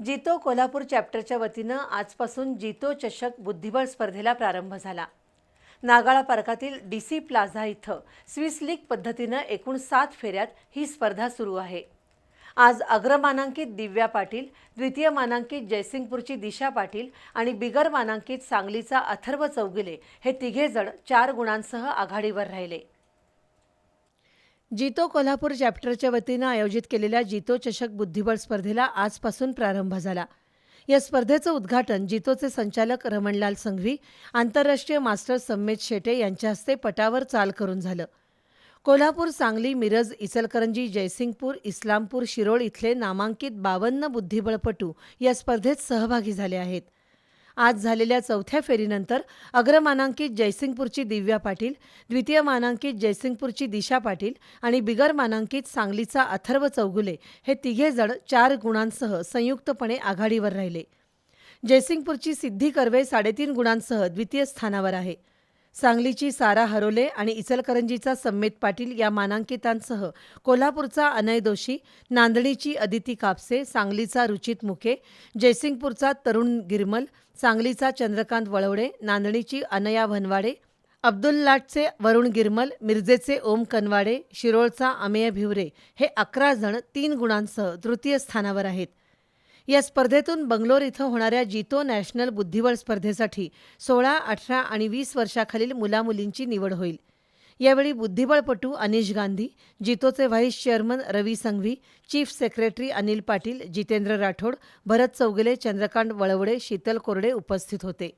जितो कोल्हापूर चॅप्टरच्या वतीनं आजपासून जितो चषक बुद्धिबळ स्पर्धेला प्रारंभ झाला. नागाळा पार्कातील डी सी प्लाझा इथं स्विस लीग पद्धतीनं एकूण सात फेऱ्यात ही स्पर्धा सुरू आहे. आज अग्रमानांकित दिव्या पाटील द्वितीय मानांकित जयसिंगपूरची दिशा पाटील आणि बिगर मानांकित सांगलीचा अथर्व चौगिले हे तिघेजण चार गुणांसह आघाडीवर राहिले. जितो कोल्हापूर चॅप्टरच्या वतीनं आयोजित केलेल्या जितो चषक बुद्धिबळ स्पर्धेला आजपासून प्रारंभ झाला. या स्पर्धेचं उद्घाटन जितोचे संचालक रमणलाल संघवी आंतरराष्ट्रीय मास्टर संमेत शेटे यांच्या हस्ते पटावर चाल करून झालं. कोल्हापूर सांगली मिरज इचलकरंजी जयसिंगपूर इस्लामपूर शिरोळ इथले नामांकित बावन्न बुद्धिबळपटू या स्पर्धेत सहभागी झाले आहेत. आज झालेल्या चौथ्या फेरीनंतर अग्रमानांकित जयसिंगपूरची दिव्या पाटील द्वितीय मानांकित जयसिंगपूरची दिशा पाटील आणि बिगर मानांकित सांगलीचा अथर्व चौगुले हे तिघेजण चार गुणांसह संयुक्तपणे आघाडीवर राहिले. जयसिंगपूरची सिद्धी कर्वे साडेतीन गुणांसह द्वितीय स्थानावर आहे. सांगलीची सारा हरोले आणि इचलकरंजीचा सम्मेत पाटील या मानांकितांसह कोल्हापूरचा अनय दोशी नांदणीची अदिती कापसे सांगलीचा रुचित मुके जयसिंगपूरचा तरुण गिरमल सांगलीचा चंद्रकांत वळवडे नांदणीची अनया भनवाडे अब्दुल्लाटचे वरुण गिरमल मिरजेचे ओम कनवाडे शिरोळचा अमेय भिवरे हे अकरा जण तीन गुणांसह तृतीय स्थानावर आहेत. या स्पर्धेतून बंगलोर इथं होणाऱ्या जितो नॅशनल बुद्धिबळ स्पर्धेसाठी सोळा अठरा आणि वीस वर्षाखालील मुलामुलींची निवड होईल. यावेळी बुद्धिबळपटू Anish Gandhi जितोचे vice chairman Ravi Sanghvi chief secretary Anil Patil Jitendra Rathod Bharat Chougale Chandrakant Walwade Sheetal Korde उपस्थित होते.